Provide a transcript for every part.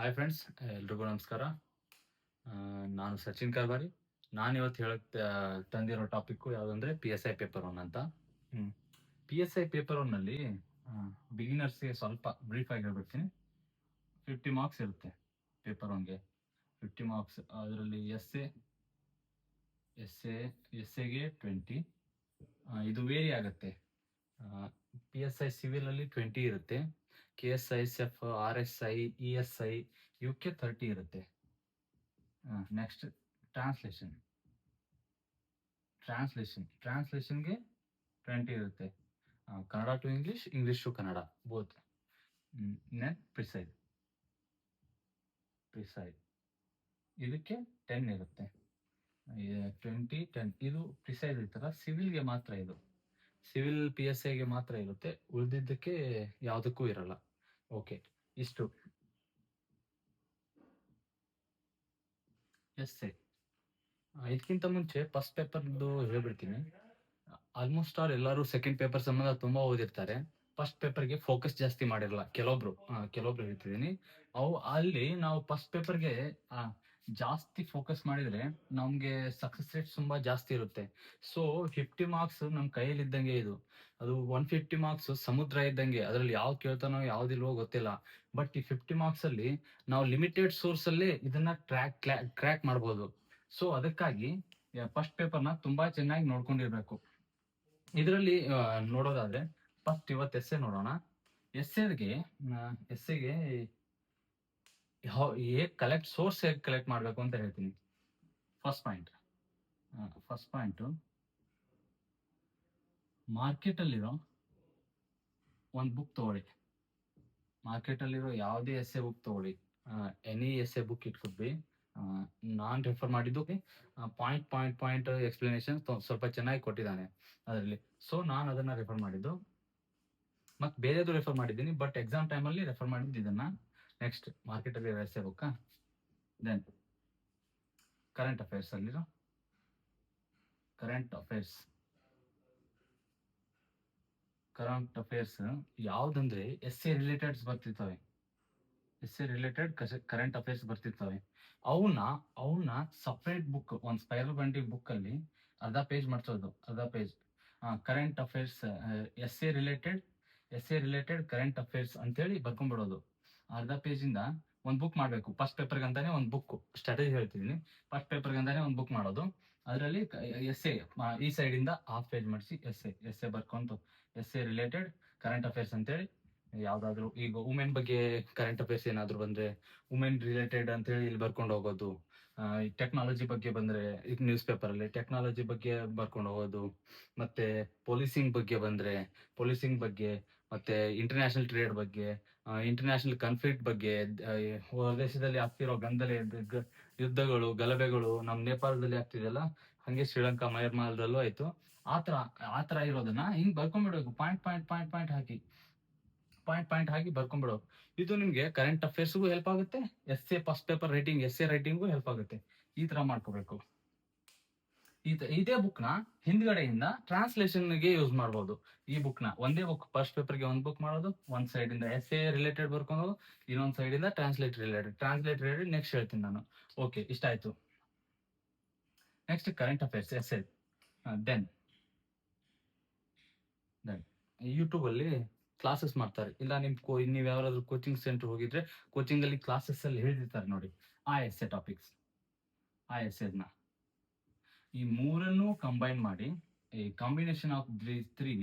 Hi friends ಎಲ್ರಿಗೂ ನಮಸ್ಕಾರ. ನಾನು ಸಚಿನ್ ಕಾರ್ಬಾರಿ ನಾನು ಇವತ್ತು ಹೇಳಕ್ ತಂದಿರೋ ಟಾಪಿಕ್ಕು ಯಾವುದಂದ್ರೆ P S I paper one ಅಂತ. ಪಿ ಎಸ್ ಐ ಪೇಪರ್ ಒನ್ನಲ್ಲಿ ಬಿಗಿನರ್ಸ್ಗೆ ಸ್ವಲ್ಪ ಬ್ರೀಫ್ ಆಗಿ ಹೇಳ್ಬಿಡ್ತೀನಿ. ಫಿಫ್ಟಿ ಮಾರ್ಕ್ಸ್ ಇರುತ್ತೆ ಪೇಪರ್ ಒನ್ಗೆ ಫಿಫ್ಟಿ ಮಾರ್ಕ್ಸ್ ಅದರಲ್ಲಿ S A S A S ಎಗೆ ಟ್ವೆಂಟಿ ಇದು ವೇರಿ ಆಗುತ್ತೆ. ಪಿ ಎಸ್ ಐ ಸಿವಿಲಲ್ಲಿ ಟ್ವೆಂಟಿ ಇರುತ್ತೆ. K S I S F R S I E S I U K thirty ಇರುತ್ತೆ. ನೆಕ್ಸ್ಟ್ ಟ್ರಾನ್ಸ್ಲೇಷನ್ ಟ್ರಾನ್ಸ್ಲೇಷನ್ ಟ್ರಾನ್ಸ್ಲೇಷನ್ಗೆ twenty ಇರುತ್ತೆ. Kannada to English English to Kannada both ನೆನ್ preside precis ಇದಕ್ಕೆ ten ಇರುತ್ತೆ. Twenty ten ಇದು precis ಇರ್ತಲ್ಲ ಸಿವಿಲ್ಗೆ ಮಾತ್ರ ಇದು. ಸಿವಿಲ್ ಪಿ ಎಸ್ ಐಗೆ ಮಾತ್ರ ಇರುತ್ತೆ. ಉಳಿದಿದ್ದಕ್ಕೆ ಯಾವುದಕ್ಕೂ ಇರಲ್ಲ. ಓಕೆ ಇಷ್ಟು ಎಸ್ ಸರ್. ಇದಕ್ಕಿಂತ ಮುಂಚೆ ಫಸ್ಟ್ ಪೇಪರ್ದು ಹೇಳ್ಬಿಡ್ತೀನಿ ಆಲ್ಮೋಸ್ಟ್ ಆಲ್ ಎಲ್ಲರೂ ಸೆಕೆಂಡ್ ಪೇಪರ್ ಸಂಬಂಧ ತುಂಬಾ ಓದಿರ್ತಾರೆ. ಫಸ್ಟ್ ಪೇಪರ್ಗೆ ಫೋಕಸ್ ಜಾಸ್ತಿ ಮಾಡಿರಲ್ಲ. ಕೆಲವೊಬ್ರು ಕೆಲವೊಬ್ರು ಹೇಳ್ತಿದ್ದೀನಿ. ಅವು ಅಲ್ಲಿ ನಾವು ಫಸ್ಟ್ ಪೇಪರ್ಗೆ ಜಾಸ್ತಿ ಫೋಕಸ್ ಮಾಡಿದ್ರೆ ನಮ್ಗೆ ಸಕ್ಸಸ್ ರೇಟ್ ತುಂಬಾ ಜಾಸ್ತಿ ಇರುತ್ತೆ. ಸೊ ಫಿಫ್ಟಿ ಮಾರ್ಕ್ಸ್ ನಮ್ ಕೈಯಲ್ಲಿ ಇದ್ದಂಗೆ ಇದು. ಅದು ಒನ್ ಫಿಫ್ಟಿ ಮಾರ್ಕ್ಸ್ ಸಮುದ್ರ ಇದ್ದಂಗೆ. ಅದ್ರಲ್ಲಿ ಯಾವ್ದು ಕೇಳ್ತಾನೋ ಯಾವ್ದಿಲ್ವೋ ಗೊತ್ತಿಲ್ಲ. ಬಟ್ ಈ ಫಿಫ್ಟಿ ಮಾರ್ಕ್ಸ್ ಅಲ್ಲಿ ನಾವು ಲಿಮಿಟೆಡ್ ಸೋರ್ಸ್ ಅಲ್ಲಿ ಇದನ್ನ ಟ್ರ್ಯಾಕ್ ಕ್ರ್ಯಾಕ್ ಮಾಡ್ಬೋದು. ಸೊ ಅದಕ್ಕಾಗಿ ಫಸ್ಟ್ ಪೇಪರ್ನ ತುಂಬಾ ಚೆನ್ನಾಗಿ ನೋಡ್ಕೊಂಡಿರ್ಬೇಕು. ಇದರಲ್ಲಿ ನೋಡೋದಾದ್ರೆ ಫಸ್ಟ್ ಇವತ್ತು ಎಸ್ಸೆ ನೋಡೋಣ. ಎಸ್ಸೆಗೆ ಎಸ್ಸೆಗೆ ಹೇಗೆ ಕಲೆಕ್ಟ್ ಸೋರ್ಸ್ ಹೇಗೆ ಕಲೆಕ್ಟ್ ಮಾಡಬೇಕು ಅಂತ ಹೇಳ್ತೀನಿ. ಫಸ್ಟ್ ಪಾಯಿಂಟ್ ಫಸ್ಟ್ ಪಾಯಿಂಟು ಮಾರ್ಕೆಟಲ್ಲಿರೋ ಒಂದು ಬುಕ್ ತಗೊಳ್ಳಿ. ಮಾರ್ಕೆಟಲ್ಲಿರೋ ಯಾವುದೇ ಎಸ್ ಎ ಬುಕ್ ತಗೊಳ್ಳಿ any S A book it ನಾನು ಬಿ ನಾನ್ ರೆಫರ್ ಮಾಡಿದ್ದು ಪಾಯಿಂಟ್ ಪಾಯಿಂಟ್ ಪಾಯಿಂಟ್ ಎಕ್ಸ್ಪ್ಲನೇಷನ್ ಸ್ವಲ್ಪ ಚೆನ್ನಾಗಿ ಕೊಟ್ಟಿದ್ದಾನೆ ಅದರಲ್ಲಿ. ಸೊ ನಾನು ಅದನ್ನ ರೆಫರ್ ಮಾಡಿದ್ದು. ಮತ್ತೆ ಬೇರೆದು ರೆಫರ್ ಮಾಡಿದ್ದೀನಿ ಬಟ್ ಎಕ್ಸಾಮ್ ಟೈಮಲ್ಲಿ ರೆಫರ್ ಮಾಡಿದ್ದು ಇದನ್ನ. ನೆಕ್ಸ್ಟ್ ಮಾರ್ಕೆಟಲ್ಲಿ ಎಸ್ ಎ ಬುಕ್ಕ ದೆನ್ ಕರೆಂಟ್ ಅಫೇರ್ಸ್ ಅಲ್ಲಿರೋ? ಕರೆಂಟ್ ಅಫೇರ್ಸ್ ಕರೆಂಟ್ ಅಫೇರ್ಸ್ ಯಾವ್ದಂದ್ರೆ ಎಸ್ ಎ ರಿಲೇಟೆಡ್ಸ್ ಬರ್ತಿರ್ತವೆ. S A related current affairs ಬರ್ತಿರ್ತವೆ. ಅವನ್ನ ಅವನ್ನ ಸಪ್ರೇಟ್ ಬುಕ್ ಒಂದು ಸ್ಪೈರಲ್ ಬಂಡಿ ಬುಕ್ ಅಲ್ಲಿ ಅರ್ಧ ಪೇಜ್ ಮಾಡ್ಸೋದು, ಅರ್ಧ page current affairs S A related S A related current affairs ಅಂತೇಳಿ ಬರ್ಕೊಂಡ್ಬಿಡೋದು. ಅರ್ಧ ಪೇಜ್ ಇಂದ ಒಂದು ಬುಕ್ ಮಾಡಬೇಕು. ಫಸ್ಟ್ ಪೇಪರ್ ಅಂತಾನೆ ಒಂದು ಬುಕ್ ಸ್ಟ್ರಾಟಜಿ ಹೇಳ್ತಿದ್ದೀನಿ ಫಸ್ಟ್ ಪೇಪರ್ ಅಂತಾನೆ ಒಂದು ಬುಕ್ ಮಾಡೋದು. ಅದರಲ್ಲಿ ಎಸ್ ಎ ಈ ಸೈಡ್ ಇಂದ ಹಾಫ್ ಪೇಜ್ ಮಾಡಿಸಿ S A S A ಬರ್ಕೊಂತು. S A related current affairs ಅಂತೇಳಿ. ಯಾವ್ದಾದ್ರು ಈಗ ವುಮೆನ್ ಬಗ್ಗೆ ಕರೆಂಟ್ ಅಫೇರ್ಸ್ ಏನಾದ್ರು ಬಂದ್ರೆ ವುಮೆನ್ ರಿಲೇಟೆಡ್ ಅಂತ ಹೇಳಿ ಇಲ್ಲಿ ಬರ್ಕೊಂಡು ಹೋಗೋದು. ಟೆಕ್ನಾಲಜಿ ಬಗ್ಗೆ ಬಂದ್ರೆ ಈಗ ನ್ಯೂಸ್ ಪೇಪರ್ ಅಲ್ಲಿ ಟೆಕ್ನಾಲಜಿ ಬಗ್ಗೆ ಬರ್ಕೊಂಡು ಹೋಗೋದು. ಮತ್ತೆ ಪೊಲೀಸಿಂಗ್ ಬಗ್ಗೆ ಬಂದ್ರೆ ಪೊಲೀಸಿಂಗ್ ಬಗ್ಗೆ, ಮತ್ತೆ ಇಂಟರ್ನ್ಯಾಷನಲ್ ಟ್ರೇಡ್ ಬಗ್ಗೆ ಇಂಟರ್ನ್ಯಾಷನಲ್ ಕನ್ಫ್ಲಿಕ್ಟ್ ಬಗ್ಗೆ ಹೊರದೇಶದಲ್ಲಿ ಆಗ್ತಿರೋ ಗಂದಲೆ ಯುದ್ಧಗಳು, ಗಲಭೆಗಳು ನಮ್ ನೇಪಾಳದಲ್ಲಿ ಆಗ್ತಿದೆಯಲ್ಲ? ಹಂಗೆ ಶ್ರೀಲಂಕಾ, ಮಯರ್ಮಾಲದಲ್ಲೂ ಆಯ್ತು. ಆತರ ಆತರ ಇರೋದನ್ನ ಹಿಂಗ್ ಬರ್ಕೊಂಡ್ಬಿಡ್ಬೇಕು ಪಾಯಿಂಟ್ ಪಾಯಿಂಟ್ ಪಾಯಿಂಟ್ ಪಾಯಿಂಟ್ ಹಾಕಿ. ಪಾಯಿಂಟ್ ಪಾಯಿಂಟ್ ಹಾಕಿ ಬರ್ಕೊಂಡ್ಬಿಡೋ ಇದು ನಿಮ್ಗೆ ಕರೆಂಟ್ ಅಫೇರ್ಸ್ಗೂ ಹೆಲ್ಪ್ ಆಗುತ್ತೆ. S A first paper writing S A writing help ಆಗುತ್ತೆ. ಈ ತರ ಮಾಡ್ಕೋಬೇಕು. ಇದ- ಬುಕ್ನ ಹಿಂದ್ಗಡೆಯಿಂದ ಟ್ರಾನ್ಸ್ಲೇಷನ್ಗೆ ಯೂಸ್ ಮಾಡಬಹುದು ಈ ಬುಕ್ನ ಒಂದೇ ಬುಕ್ ಫಸ್ಟ್ ಪೇಪರ್ಗೆ ಒಂದ್ ಬುಕ್ ಮಾಡೋದು, ಒಂದ್ ಸೈಡ್ ಇಂದ ಎಸ್ ಎ ರಿಲೇಟೆಡ್ ಬರ್ಕೊಂಡು ಇನ್ನೊಂದ್ ಸೈಡ್ ಇಂದ translate related translate related next ಹೇಳ್ತೀನಿ ನಾನು. ಓಕೆ ಇಷ್ಟ ಆಯ್ತು? Next current affairs S A then then YouTube ಅಲ್ಲಿ ಕ್ಲಾಸಸ್ ಮಾಡ್ತಾರೆ. ಇಲ್ಲ, ನಿಮ್ ನೀವ್ ಯಾವ್ದಾದ್ರು ಕೋಚಿಂಗ್ ಸೆಂಟರ್ ಹೋಗಿದ್ರೆ ಕೋಚಿಂಗ್ ಅಲ್ಲಿ ಕ್ಲಾಸಸ್ ಅಲ್ಲಿ ಹೇಳ್ತಿರ್ತಾರೆ ನೋಡಿ. ಆ ಎಸ್ ಎ ಟಾಪಿಕ್ಸ್ ಆ ಎಸ್ನ. ಈ ಮೂರನ್ನು ಕಂಬೈನ್ ಮಾಡಿ, ಈ ಕಾಂಬಿನೇಷನ್ ಆಫ್ ತ್ರೀ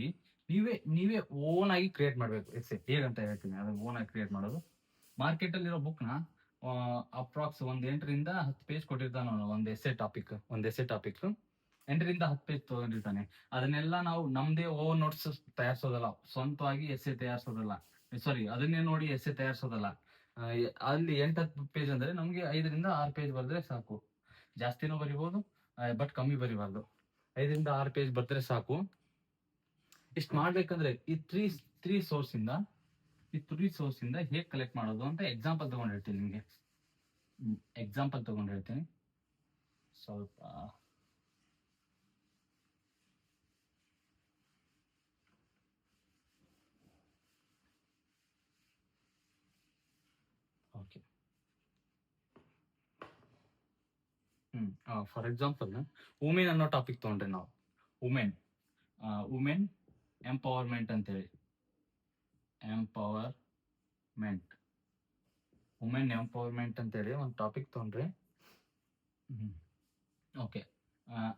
ನೀವೇ ನೀವೇ ಓನ್ ಆಗಿ ಕ್ರಿಯೇಟ್ ಮಾಡಬೇಕು. ಎಸ್ ಹೇಗಂತ ಹೇಳ್ತೀನಿ. ಅದನ್ನ ಓನ್ ಆಗಿ ಕ್ರಿಯೇಟ್ ಮಾಡೋದು. ಮಾರ್ಕೆಟ್ ಅಲ್ಲಿರೋ ಬುಕ್ನ ಅಪ್ರಾಕ್ಸ್ ಒಂದ್ ಎಂಟರಿಂದ ಹತ್ತು ಪೇಜ್ ಕೊಟ್ಟಿರ್ತಾನ ಒಂದ್ ಎಸ್ಸೆ ಟಾಪಿಕ್ ಒಂದ್ ಎಸೆ ಟಾಪಿಕ್ ಎಂಟರಿಂದ ಹತ್ತು ಪೇಜ್ ತಗೊಂಡಿರ್ತಾನೆ. ಅದನ್ನೆಲ್ಲ ನಾವು ನಮ್ದೇ ಓನ್ ನೋಟ್ಸ್ ತಯಾರಿಸೋದಲ್ಲ. ಸ್ವಂತವಾಗಿ ಎಸೆ ತಯಾರಿಸೋದಲ್ಲ. ಸಾರಿ ಅದನ್ನೇ ನೋಡಿ ಎಸೆ ತಯಾರಿಸೋದಲ್ಲ. ಅಲ್ಲಿ ಎಂಟು ಹತ್ತು ಪೇಜ್ ಅಂದ್ರೆ ನಮ್ಗೆ ಐದರಿಂದ ಆರು ಪೇಜ್ ಬರೆದ್ರೆ ಸಾಕು. ಜಾಸ್ತಿನೂ ಬರಿಬೋದು. ಬಟ್ ಕಮ್ಮಿ ಬರಿಬಾರ್ದು ಐದರಿಂದ ಆರು ಪೇಜ್ ಬರ್ತಾರೆ ಸಾಕು. ಇಷ್ಟು ಮಾಡ್ಬೇಕಂದ್ರೆ ಈ ತ್ರೀ ತ್ರೀ ಸೋರ್ಸ್ ಇಂದ, ಈ ತ್ರೀ ಸೋರ್ಸ್ ಇಂದ ಹೇಗೆ ಕಲೆಕ್ಟ್ ಮಾಡೋದು ಅಂತ ಎಕ್ಸಾಂಪಲ್ ತಗೊಂಡಿರ್ತೀನಿ ನಿಮಗೆ. ಎಕ್ಸಾಂಪಲ್ ತಗೊಂಡಿರ್ತೀನಿ. ಸ್ವಲ್ಪ okay hmm for example women ಅನ್ನೋ ಟಾಪಿಕ್ ತಗೊಂಡ್ರೆ ನಾವು. ವುಮೆನ್ ವುಮೆನ್ ಎಂಪವರ್ಮೆಂಟ್ ಅಂತ ಅಂತೇಳಿ. ಎಂಪವರ್ಮೆಂಟ್ ವುಮೆನ್ ಎಂಪವರ್ಮೆಂಟ್ ಅಂತೇಳಿ ಒಂದು ಟಾಪಿಕ್ ತಗೊಂಡ್ರೆ. ಓಕೆ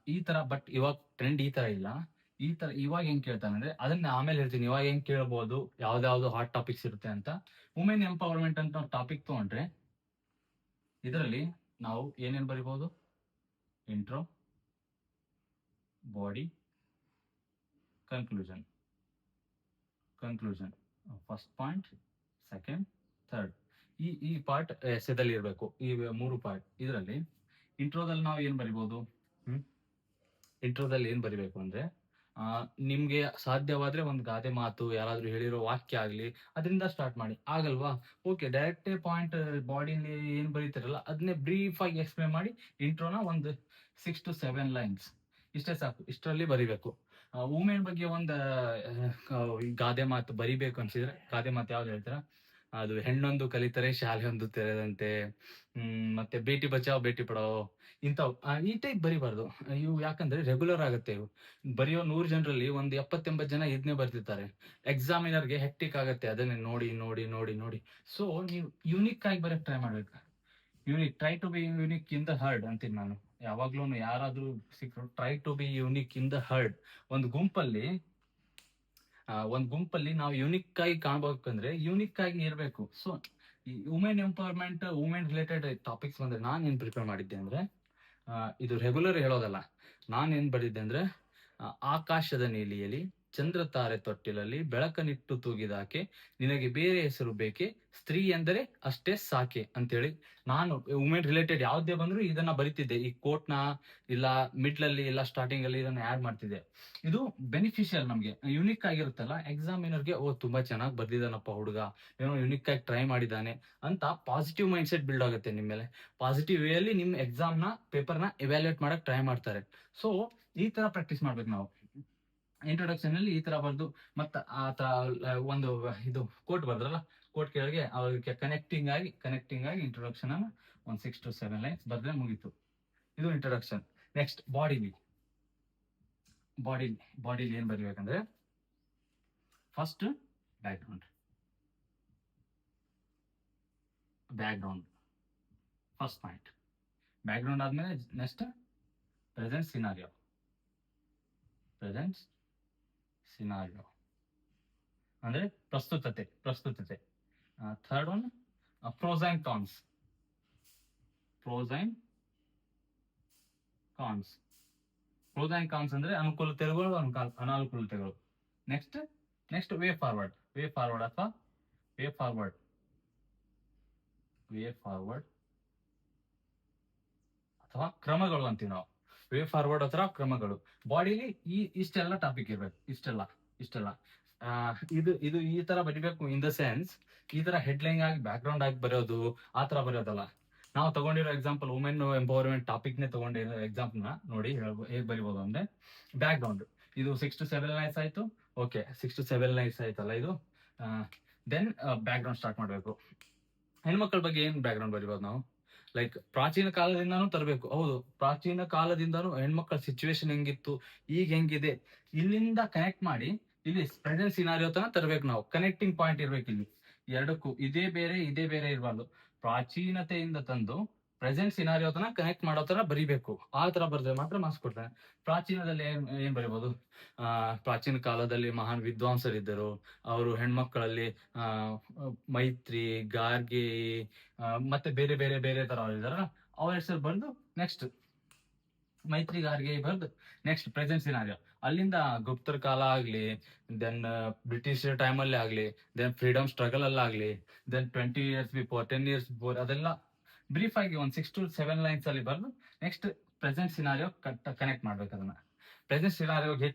ಈ ತರ ಬಟ್ ಇವಾಗ ಟ್ರೆಂಡ್ ಈ ತರ ಇಲ್ಲ. ಈ ತರ, ಇವಾಗ ಹೆಂಗ್ ಕೇಳ್ತಾನೆ ಅಂದ್ರೆ, ಅದನ್ನ ಆಮೇಲೆ ಹೇಳ್ತೀನಿ. ಇವಾಗ ಹೆಂಗ್ ಕೇಳ್ಬೋದು ಯಾವ್ದಾವ್ದು ಹಾಟ್ ಟಾಪಿಕ್ಸ್ ಇರುತ್ತೆ ಅಂತ. ವುಮೆನ್ ಎಂಪವರ್ಮೆಂಟ್ ಅಂತ ಟಾಪಿಕ್ ತಗೊಂಡ್ರೆ, ಇದರಲ್ಲಿ ನಾವು ಏನೇನು ಬರಿಬಹುದು intro body conclusion. Conclusion. First point second third ಈ ಈ ಪಾರ್ಟ್ ಎಸೆದಲ್ಲಿ ಇರಬೇಕು. ಈ ಮೂರು ಪಾರ್ಟ್ ಇದರಲ್ಲಿ ಇಂಟ್ರೋದಲ್ಲಿ ನಾವು ಏನು ಬರಿಬೋದು? ಇಂಟ್ರೋದಲ್ಲಿ ಏನು ಬರಿಬೇಕು ಅಂದ್ರೆ ನಿಮ್ಗೆ ಸಾಧ್ಯವಾದ್ರೆ ಒಂದು ಗಾದೆ ಮಾತು, ಯಾರಾದ್ರೂ ಹೇಳಿರೋ ವಾಕ್ಯ ಆಗ್ಲಿ, ಅದರಿಂದ ಸ್ಟಾರ್ಟ್ ಮಾಡಿ. ಆಗಲ್ವಾ? ಓಕೆ ಡೈರೆಕ್ಟ್ ಪಾಯಿಂಟ್ ಬಾಡಿಲಿ ಏನ್ ಬರೀತಿರಲ್ಲ ಅದನ್ನೇ ಬ್ರೀಫ್ ಆಗಿ ಎಕ್ಸ್ಪ್ಲೈನ್ ಮಾಡಿ ಇಂಟ್ರೋನ ಒಂದು ಸಿಕ್ಸ್ ಟು ಸೆವೆನ್ ಲೈನ್ಸ್ ಇಷ್ಟೇ ಸಾಕು, ಇಷ್ಟರಲ್ಲಿ ಬರಿಬೇಕು. ವುಮೆನ್ ಬಗ್ಗೆ ಒಂದು ಗಾದೆ ಮಾತು ಬರಿಬೇಕು ಅನ್ಸಿದ್ರೆ, ಗಾದೆ ಮಾತು ಯಾವ್ದು ಹೇಳ್ತೀರಾ? ಅದು ಹೆಣ್ಣೊಂದು ಕಲಿತರೆ ಶಾಲೆಯೊಂದು ತೆರೆದಂತೆ, ಹ್ಮ್, ಮತ್ತೆ ಬೇಟಿ ಬಚಾವ್, ಬೇಟಿ ಪಡಾವ್ ಇಂಥವು. ಈ ಟೈಪ್ ಬರಿಬಾರ್ದು. ಇವು ಯಾಕಂದ್ರೆ ರೆಗ್ಯುಲರ್ ಆಗುತ್ತೆ ಇವು. ಬರೆಯೋ ನೂರ್ ಜನರಲ್ಲಿ ಒಂದು ಎಪ್ಪತ್ತೆಂಬತ್ತು ಜನ ಇದನ್ನೇ ಬರ್ತಿರ್ತಾರೆ. ಎಕ್ಸಾಮಿನರ್ಗೆ ಹೆಕ್ಟಿಕ್ ಆಗುತ್ತೆ, ಅದನ್ನೇ ನೋಡಿ ನೋಡಿ ನೋಡಿ ನೋಡಿ. ಸೊ ನೀವು ಯೂನಿಕ್ ಆಗಿ ಬರಕ್ ಟ್ರೈ ಮಾಡ್ಬೇಕು. Unique try to be unique in the herd ಅಂತೀನಿ ನಾನು. ಯಾವಾಗ್ಲೂ ಯಾರಾದ್ರೂ ಸಿಕ್ಕರು try to be unique in the herd ಒಂದು ಗುಂಪಲ್ಲಿ ಒಂದ್ ಗುಂಪಲ್ಲಿ ನಾವು ಯೂನಿಕ್ ಆಗಿ ಕಾಣ್ಬೇಕಂದ್ರೆ ಯೂನಿಕ್ ಆಗಿ ಇರಬೇಕು. So women empowerment women related topics ಬಂದ್ರೆ ನಾನು ಏನ್ ಪ್ರಿಪೇರ್ ಮಾಡಿದ್ದೆ ಅಂದ್ರೆ ಇದು ರೆಗ್ಯುಲರ್ ಹೇಳೋದಲ್ಲ. ನಾನು ಏನ್ ಬರೆದಿದ್ದೆ ಅಂದ್ರೆ ಆಕಾಶದ ನೀಲಿಯಲ್ಲಿ ಚಂದ್ರ ತಾರೆ ತೊಟ್ಟಿಲಲ್ಲಿ ಬೆಳಕನಿಟ್ಟು ತೂಗಿದಾಕೆ, ನಿನಗೆ ಬೇರೆ ಹೆಸರು ಬೇಕೆ? ಸ್ತ್ರೀ ಎಂದರೆ ಅಷ್ಟೇ ಸಾಕೆ ಅಂತೇಳಿ ನಾನು ವುಮೆನ್ ರಿಲೇಟೆಡ್ ಯಾವ್ದೇ ಬಂದ್ರು ಇದನ್ನ ಬರಿತಿದ್ದೆ. ಈ ಕೋಟ್ನ ಇಲ್ಲ ಮಿಡ್ಲಲ್ಲಿ ಇಲ್ಲ ಸ್ಟಾರ್ಟಿಂಗ್ ಅಲ್ಲಿ ಇದನ್ನ ಆಡ್ ಮಾಡ್ತಿದ್ದೆ. ಇದು ಬೆನಿಫಿಷಿಯಲ್ ನಮ್ಗೆ. ಯುನಿಕ್ ಆಗಿರುತ್ತಲ್ಲ ಎಕ್ಸಾಮಿನರ್ಗೆ ಓ, ತುಂಬಾ ಚೆನ್ನಾಗಿ ಬರ್ದಿದ್ದಾನಪ್ಪ ಹುಡುಗ. ಏನೋ ಯುನಿಕ್ ಆಗಿ ಟ್ರೈ ಮಾಡಿದ್ದಾನೆ ಅಂತ ಪಾಸಿಟಿವ್ ಮೈಂಡ್ ಸೆಟ್ ಬಿಲ್ಡ್ ಆಗುತ್ತೆ ನಿಮ್ಮ ಮೇಲೆ. ಪಾಸಿಟಿವ್ ವೇ ಅಲ್ಲಿ ನಿಮ್ ಎಕ್ಸಾಮ್ನ ಪೇಪರ್ನ ಟ್ರೈ ಮಾಡ್ತಾರೆ. ಸೊ ಈ ತರ ಪ್ರಾಕ್ಟೀಸ್ ಮಾಡ್ಬೇಕು ನಾವು. ಇಂಟ್ರೊಡಕ್ಷನ್ ಅಲ್ಲಿ ಈ ತರ ಬರ್ದು ಮತ್ತ ಆ ತರ ಒಂದು ಇದು ಕೋಟ್ ಬರ್ದ್ರಲ್ಲ ಕೋಟ್ ಕೆಳಗೆ ಅವ್ರಿಗೆ ಕನೆಕ್ಟಿಂಗ್ ಆಗಿ ಕನೆಕ್ಟಿಂಗ್ ಆಗಿ ಇಂಟ್ರೊಡಕ್ಷನ್ ಅನ್ನ ಒಂದ್ ಸಿಕ್ಸ್ ಟು ಸೆವೆನ್ ಲೈನ್ಸ್ ಬರ್ದ್ರೆ ಮುಗೀತು. ಇದು ಇಂಟ್ರೊಡಕ್ಷನ್ ನೆಕ್ಸ್ಟ್ ಬಾಡಿಲಿ ಬಾಡಿ ಬಾಡಿಲಿ ಏನ್ ಬರಿಬೇಕಂದ್ರೆ first background background first point background ಆದ್ಮೇಲೆ next present scenario present scenario ಅಂದ್ರೆ ಪ್ರಸ್ತುತತೆ ಪ್ರಸ್ತುತತೆ. Third one pros and cons pros and cons pros and cons ಅಂದ್ರೆ ಅನುಕೂಲತೆಗಳು ಅನುಕೂಲ ಅನಾನುಕೂಲತೆಗಳು. Next next way forward way forward ಅಥವಾ ವೇ ಫಾರ್ವರ್ಡ್ ವೇ ಫಾರ್ವರ್ಡ್ ಅಥವಾ ಕ್ರಮಗಳು ಅಂತೀವಿ ನಾವು. ವೇ ಫಾರ್ವರ್ಡ್ ಹತ್ರ ಕ್ರಮಗಳು. ಬಾಡಿಲಿ ಈ ಇಷ್ಟೆಲ್ಲ ಟಾಪಿಕ್ ಇರ್ಬೇಕು. ಇಷ್ಟೆಲ್ಲ ಇಷ್ಟೆಲ್ಲ. ಇದು ಇದು ಈ ತರ ಬರಿಬೇಕು ಇನ್ ದ ಸೆನ್ಸ್ ಈ ತರ ಹೆಡ್ಲೈನ್ ಆಗಿ ಬ್ಯಾಕ್ ಗ್ರೌಂಡ್ ಆಗಿ ಬರೆಯೋದು ಆ ತರ ಬರೆಯೋದಲ್ಲ ನಾವು ತಗೊಂಡಿರೋ ಎಕ್ಸಾಂಪಲ್ ವುಮೆನ್ ಎಂಪವರ್ಮೆಂಟ್ ಟಾಪಿಕ್ ನೇ ತಗೊಂಡಿರೋ ಎಕ್ಸಾಂಪಲ್ನ ನೋಡಿ ಹೇಗೆ ಬರಿಬೋದು ಅಂದ್ರೆ ಬ್ಯಾಕ್ ಗ್ರೌಂಡ್ ಇದು ಸಿಕ್ಸ್ ಟು ಸೆವೆನ್ ಲೈನ್ಸ್ ಆಯ್ತು. Okay six to seven lines ಆಯ್ತಲ್ಲ ಇದು. ದೆನ್ ಬ್ಯಾಕ್ ಗ್ರೌಂಡ್ ಸ್ಟಾರ್ಟ್ ಮಾಡಬೇಕು. ಹೆಣ್ಮಕ್ಳ ಬಗ್ಗೆ ಏನ್ ಬ್ಯಾಕ್ ಗ್ರೌಂಡ್ ಬರಿಬೋದು ನಾವು? ಲೈಕ್ ಪ್ರಾಚೀನ ಕಾಲದಿಂದಾನು ತರಬೇಕು. ಹೌದು, ಪ್ರಾಚೀನ ಕಾಲದಿಂದಾನು ಹೆಣ್ಮಕ್ಳ ಸಿಚುವೇಶನ್ ಹೆಂಗಿತ್ತು, ಈಗ ಹೆಂಗಿದೆ, ಇಲ್ಲಿಂದ ಕನೆಕ್ಟ್ ಮಾಡಿ, ಇಲ್ಲಿ ಪ್ರೆಸೆಂಟ್ ಸಿನಾರಿಯೋ ತನ ತರಬೇಕು ನಾವು. ಕನೆಕ್ಟಿಂಗ್ ಪಾಯಿಂಟ್ ಇರ್ಬೇಕು ಇಲ್ಲಿ. ಎರಡಕ್ಕೂ, ಇದೇ ಬೇರೆ ಇದೇ ಬೇರೆ ಇರಬಾರ್ದು. ಪ್ರಾಚೀನತೆಯಿಂದ ತಂದು ಪ್ರೆಸೆಂಟ್ ಸಿನಾರಿಯೋ ತನ ಕನೆಕ್ಟ್ ಮಾಡೋ ತರ ಬರಿಬೇಕು. ಆ ತರ ಬರೆದ್ರೆ ಮಾತ್ರ ಮಾರ್ಕ್ಸ್ ಕೊಡ್ತಾರೆ. ಪ್ರಾಚೀನದಲ್ಲಿ ಏನ್ ಏನ್ ಬರಿಬೋದು? ಆ, ಪ್ರಾಚೀನ ಕಾಲದಲ್ಲಿ ಮಹಾನ್ ವಿದ್ವಾಂಸರಿದ್ದರು. ಅವರು ಹೆಣ್ಮಕ್ಕಳಲ್ಲಿ ಆ, ಮೈತ್ರಿ ಗಾರ್ಗೇಯಿ ಮತ್ತೆ ಬೇರೆ ಬೇರೆ ಬೇರೆ ತರ ಇದಾರಲ್ಲ ಅವ್ರ ಹೆಸರು ಬಂದು ನೆಕ್ಸ್ಟ್ ಮೈತ್ರಿ, ಗಾರ್ಗೆ ಬರ್ದು ನೆಕ್ಸ್ಟ್ ಪ್ರೆಸೆಂಟ್ ಸಿನಾರಿಯೋ ಅಲ್ಲಿಂದ ಗುಪ್ತರ ಕಾಲ ಆಗ್ಲಿ ದೆನ್ ಬ್ರಿಟಿಷ್ ಟೈಮ್ ಅಲ್ಲಿ ಆಗ್ಲಿ then freedom struggle ಅಲ್ಲಾಗ್ಲಿ then twenty years before ten years before ಅದೆಲ್ಲ ಬ್ರೀಫ್ ಆಗಿ ಒಂದು ಸಿಕ್ಸ್ ಟು ಸೆವೆನ್ ಲೈನ್ಸ್ ಅಲ್ಲಿ ಬರೆದು ನೆಕ್ಸ್ಟ್ ಪ್ರೆಸೆಂಟ್ ಸಿನಾರಿಯೋ ಕನೆಕ್ಟ್ ಮಾಡ್ಬೇಕು ಅದನ್ನ. ಪ್ರೆಸೆಂಟ್ ಸಿನಾರಿಯೋ ಹೇಗೆ